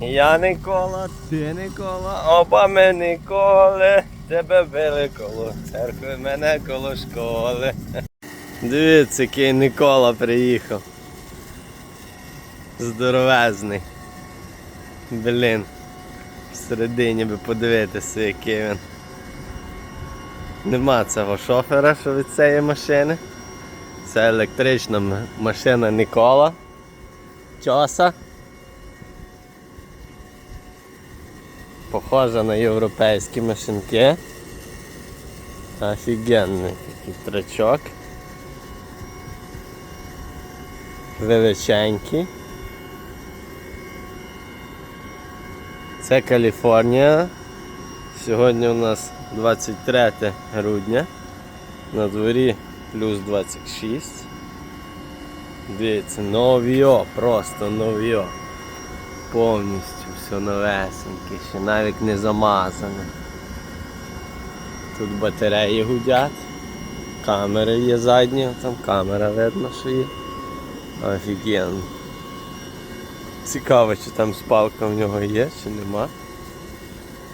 Я Никола, ти Никола, оба ми Николи, тебе били коло церкви, мене коло школи. Дивіться, який Никола приїхав. Здоровезний. Блін. Всередині би подивитися, який він. Нема цього шофера, що від цієї машини. Це електрична машина Нікола. Чоса. Похожа на європейські машинки. Офігенний такий трачок. Величенький. Це Каліфорнія. Сьогодні у нас 23 грудня. На дворі плюс 26. Дивіться, новіо, просто новіо. Повністю все новесеньке, ще навіть не замазане. Тут батареї гудять, камери є задні, там камера видно, що є. Офігенно. Цікаво, чи там спалка в нього є, чи нема.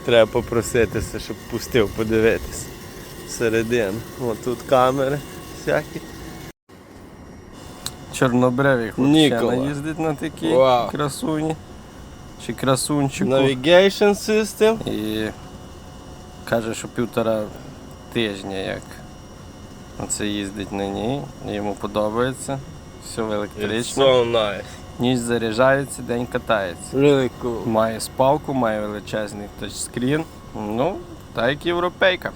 Треба попроситися, щоб пустив подивитися всередину. О, тут камери всякі. Чорнобревий Нікола. хлопчина їздить на такій красуні. Чи красунчику. Navigation system. І каже, що півтора тижня як оце їздить на ній. Йому подобається. Все в It's електрично. so nice. Ніч заряджається, день катається. Really cool. Має спалку, має величезний тачскрін. Ну, так як європейка.